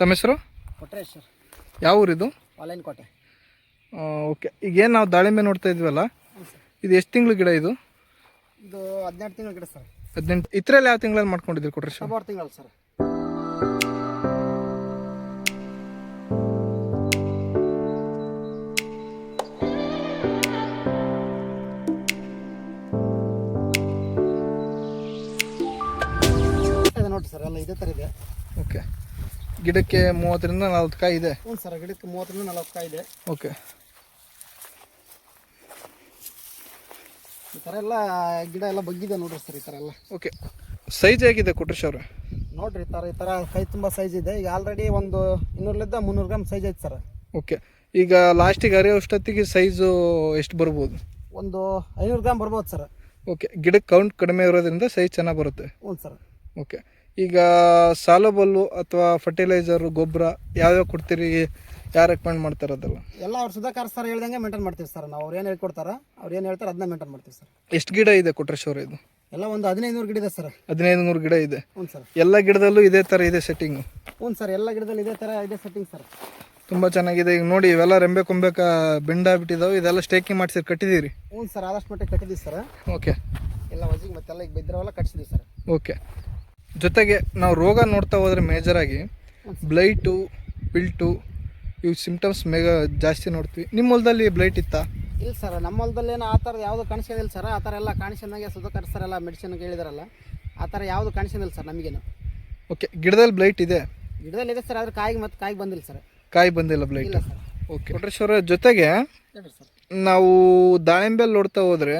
ತಮ್ಮ ಹೆಸರು? ಕೊಟ್ರೇಶ್ ಸರ್. ಯಾವ ಊರಿದು? ಆನ್ಲೈನ್ ಕೋಟೆ. ಓಕೆ. ಈಗೇನು ನಾವು ದಾಳಿಂಬೆ ನೋಡ್ತಾ ಇದ್ವಲ್ಲ ಇದು ಎಷ್ಟು ತಿಂಗಳು ಗಿಡ ಇದು? ಇದು ಹದಿನೆಂಟು ತಿಂಗಳ ಗಿಡ ಸರ್. ಹದಿನೆಂಟು ಇದ್ರಲ್ಲಿ ಯಾವ ತಿಂಗಳಲ್ಲಿ ಮಾಡ್ಕೊಂಡಿದ್ದೀರಿ ಕೊಟ್ರೆ ಸರ್? ಫೆಬ್ರವರಿ ತಿಂಗಳು ಸರ್. ಇದೆ ನೋಡಿ ಸರ್ ಎಲ್ಲ ಇದೇ ಥರ ಇದೆ. ಓಕೆ. ಗಿಡಕ್ಕೆ ಮೂವತ್ತರಿಂದ ನಲ್ವತ್ತು ಕಾಯಿ ಇದೆ? ಹ್ಞೂ ಸರ್ ಗಿಡಕ್ಕೆ ಮೂವತ್ತರಿಂದ ನಲವತ್ತು ಕಾಯಿ ಇದೆ. ಓಕೆ. ಈ ಥರ ಎಲ್ಲ ಗಿಡ ಎಲ್ಲ ಬಗ್ಗಿದೆ ನೋಡ್ರಿ ಸರ್ ಈ ಥರ ಎಲ್ಲ. ಓಕೆ. ಸೈಜ್ ಹೇಗಿದೆ ಕೊಟ್ರೇಶ್ ಅವ್ರೆ? ನೋಡ್ರಿ ಈ ಥರ ಈ ಥರ ಕೈ ತುಂಬ ಸೈಜ್ ಇದೆ. ಈಗ ಆಲ್ರೆಡಿ ಒಂದು ಇನ್ನೂರಲಿದ್ದ ಮುನ್ನೂರು ಗ್ರಾಮ್ ಸೈಜ್ ಐತೆ ಸರ್. ಓಕೆ. ಈಗ ಲಾಸ್ಟಿಗೆ ಅರಿಯೋಷ್ಟೊತ್ತಿಗೆ ಸೈಜು ಎಷ್ಟು ಬರ್ಬೋದು? ಒಂದು ಐನೂರು ಗ್ರಾಮ್ ಬರ್ಬೋದು ಸರ್. ಓಕೆ. ಗಿಡಕ್ಕೆ ಕೌಂಟ್ ಕಡಿಮೆ ಇರೋದ್ರಿಂದ ಸೈಜ್ ಚೆನ್ನಾಗಿ ಬರುತ್ತೆ? ಹ್ಞೂ ಸರ್. ಓಕೆ. ಈಗ ಸಾಲಬಲ್ಲು ಅಥವಾ ಫರ್ಟಿಲೈಸರ್ ಗೊಬ್ಬರ ಯಾವ್ಯಾವ ಕೊಡ್ತೀರಿ? ಯಾರು ರೆಕಮೆಂಡ್ ಮಾಡ್ತಾರೆ ಅದೆಲ್ಲ? ಎಲ್ಲ ಅವ್ರು ಸುಧಾಕರ್ ಸರ್ ಹೇಳ್ದಂಗೆ ಮೇಂಟೈನ್ ಮಾಡ್ತೀವಿ ಸರ್ ನಾವು ಅವ್ರು ಏನು ಹೇಳ್ಕೊಡ್ತಾರೆ ಅವ್ರು ಏನು ಹೇಳ್ತಾರೆ ಅದನ್ನ ಮೇಂಟೈನ್ ಮಾಡ್ತೀವಿ ಸರ್ ಎಷ್ಟು ಗಿಡ ಇದೆ ಕೊಟ್ರೇಶ್ ಅವ್ರೆ ಇದು? ಎಲ್ಲ ಒಂದು ಹದಿನೈದು ನೂರು ಗಿಡ ಇದೆ ಸರ್ ಹದಿನೈದು ನೂರು ಗಿಡ ಇದೆ. ಹ್ಞೂ ಸರ್ ಎಲ್ಲ ಗಿಡದಲ್ಲೂ ಇದೇ ಥರ ಇದೆ ಸೆಟ್ಟಿಂಗು ಹ್ಞೂ ಸರ್ ಎಲ್ಲ ಗಿಡದಲ್ಲಿ ಇದೇ ಥರ ಇದೆ ಸೆಟ್ಟಿಂಗ್ ಸರ್ ತುಂಬ ಚೆನ್ನಾಗಿದೆ. ಈಗ ನೋಡಿ ಇವೆಲ್ಲ ರೆಂಬೆ ಕೊಂಬೆಕ ಬಿಟ್ಟಿದಾವೆ ಇದೆಲ್ಲ ಸ್ಟೇಕಿಂಗ್ ಮಾಡಿಸಿ ಕಟ್ಟಿದ್ದೀರಿ ಹ್ಞೂ ಸರ್ ಆದಷ್ಟು ಮಟ್ಟಿಗೆ ಕಟ್ಟಿದ್ದೀವಿ ಸರ್ ಓಕೆ ಎಲ್ಲ ವಜಿಗೆ ಮತ್ತೆಲ್ಲ ಈಗ ಬಿದ್ದಿರೋವೆಲ್ಲ ಕಟ್ಸಿದ್ದೀವಿ ಸರ್ ಓಕೆ ಜೊತೆಗೆ ನಾವು ರೋಗ ನೋಡ್ತಾ ಹೋದರೆ ಮೇಜರಾಗಿ ಬ್ಲೈಟು ಪಿಲ್ಟು ಇವು ಸಿಂಪ್ಟಮ್ಸ್ ಮೇಗ ಜಾಸ್ತಿ ನೋಡ್ತೀವಿ. ನಿಮ್ಮ ಹೊಲದಲ್ಲಿ ಬ್ಲೈಟ್ ಇತ್ತಾ? ಇಲ್ಲ ಸರ್ ನಮ್ಮ ಹೊಲದಲ್ಲಿ ಏನು ಆ ಥರದ್ದು ಯಾವುದು ಕಾಣಿಸೋದಿಲ್ಲ ಸರ್ ಆ ಥರ ಎಲ್ಲ ಕಾಣಿಸಿದಂಗೆ ಸುಧಾಕರ್ ಸರ್ ಎಲ್ಲ ಮೆಡಿಸಿನ್ ಹೇಳಿದಾರಲ್ಲ ಆ ಥರ ಯಾವುದು ಕಾಣಿಸಿದಿಲ್ಲ ಸರ್ ನಮಗೇನು. ಓಕೆ ಗಿಡದಲ್ಲಿ ಬ್ಲೈಟ್ ಇದೆ? ಗಿಡದಲ್ಲಿ ಇದೆ ಸರ್ ಆದರೆ ಕಾಯಿಗೆ ಮತ್ತೆ ಕಾಯಿಗೆ ಬಂದಿಲ್ಲ ಸರ್ ಕಾಯಿ ಬಂದಿಲ್ಲ ಬ್ಲೈಟ್ ಇಲ್ಲ ಸರ್ ಓಕೆ ಕೊಟ್ರೇಶ್ವರ ಜೊತೆಗೆ ಸರ್ ನಾವು ದಾಳಿಂಬೆಲ್ಲಿ ನೋಡ್ತಾ ಹೋದರೆ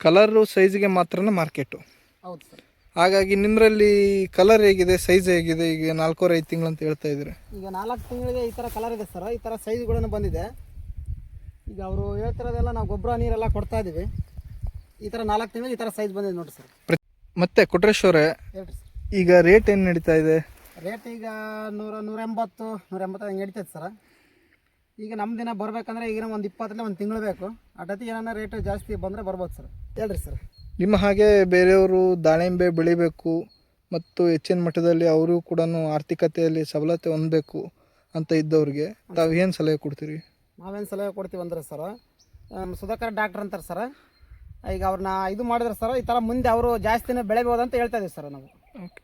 ಕಲರು ಸೈಜ್ಗೆ ಮಾತ್ರ ಮಾರ್ಕೆಟು ಹೌದು ಸರ್ ಹಾಗಾಗಿ ನಿಮ್ಮರಲ್ಲಿ ಕಲರ್ ಹೇಗಿದೆ ಸೈಜ್ ಹೇಗಿದೆ ಈಗ ನಾಲ್ಕೂವರೆ ಐದು ತಿಂಗಳು ಅಂತ ಹೇಳ್ತಾ ಇದ್ದೀರಿ? ಈಗ ನಾಲ್ಕು ತಿಂಗಳಿಗೆ ಈ ಥರ ಕಲರ್ ಇದೆ ಸರ್ ಈ ಥರ ಸೈಜ್ಗಳನ್ನು ಬಂದಿದೆ. ಈಗ ಅವರು ಹೇಳ್ತಿರೋದೆಲ್ಲ ನಾವು ಗೊಬ್ಬರ ನೀರೆಲ್ಲ ಕೊಡ್ತಾ ಇದ್ದೀವಿ. ಈ ಥರ ನಾಲ್ಕು ತಿಂಗಳಿಗೆ ಈ ಥರ ಸೈಜ್ ಬಂದಿದೆ ನೋಡಿ ಸರ್ ಮತ್ತೆ ಕೊಟ್ರೇಶ್ವರೇ ಹೇಳ್ರಿ ಸರ್ ಈಗ ರೇಟ್ ಏನು ನಡೀತಾ ಇದೆ? ರೇಟ್ ಈಗ ನೂರ ನೂರ ಎಂಬತ್ತು ನೂರ ಎಂಬತ್ತು ಹಂಗೆ ನಡೀತೈತೆ ಸರ್ ಈಗ ನಮ್ಮ ದಿನ ಬರಬೇಕಂದ್ರೆ ಈಗಿನ ಒಂದು ಇಪ್ಪತ್ತರಿಂದ ಒಂದು ತಿಂಗಳು ಬೇಕು. ಅಟತಿ ಏನಾರ ರೇಟ್ ಜಾಸ್ತಿ ಬಂದರೆ ಬರ್ಬೋದು ಸರ್ ಹೇಳ್ರಿ ಸರ್ ನಿಮ್ಮ ಹಾಗೆ ಬೇರೆಯವರು ದಾಳಿಂಬೆ ಬೆಳಿಬೇಕು ಮತ್ತು ಹೆಚ್ಚಿನ ಮಟ್ಟದಲ್ಲಿ ಅವರು ಕೂಡ ಆರ್ಥಿಕತೆಯಲ್ಲಿ ಸಬಲತೆ ಹೊಂದಬೇಕು ಅಂತ ಇದ್ದವ್ರಿಗೆ ತಾವು ಏನು ಸಲಹೆ ಕೊಡ್ತೀರಿ? ನಾವೇನು ಸಲಹೆ ಕೊಡ್ತೀವಿ ಅಂದ್ರೆ ಸರ್ ನಮ್ಮ ಸುಧಾಕರ್ ಡಾಕ್ಟರ್ ಅಂತಾರೆ ಸರ್ ಈಗ ಅವ್ರನ್ನ ಇದು ಮಾಡಿದ್ರೆ ಸರ್ ಈ ಥರ ಮುಂದೆ ಅವರು ಜಾಸ್ತಿನೇ ಬೆಳೆಬೋದು ಅಂತ ಹೇಳ್ತಾ ಇದೀವಿ ಸರ್ ನಾವು. ಓಕೆ.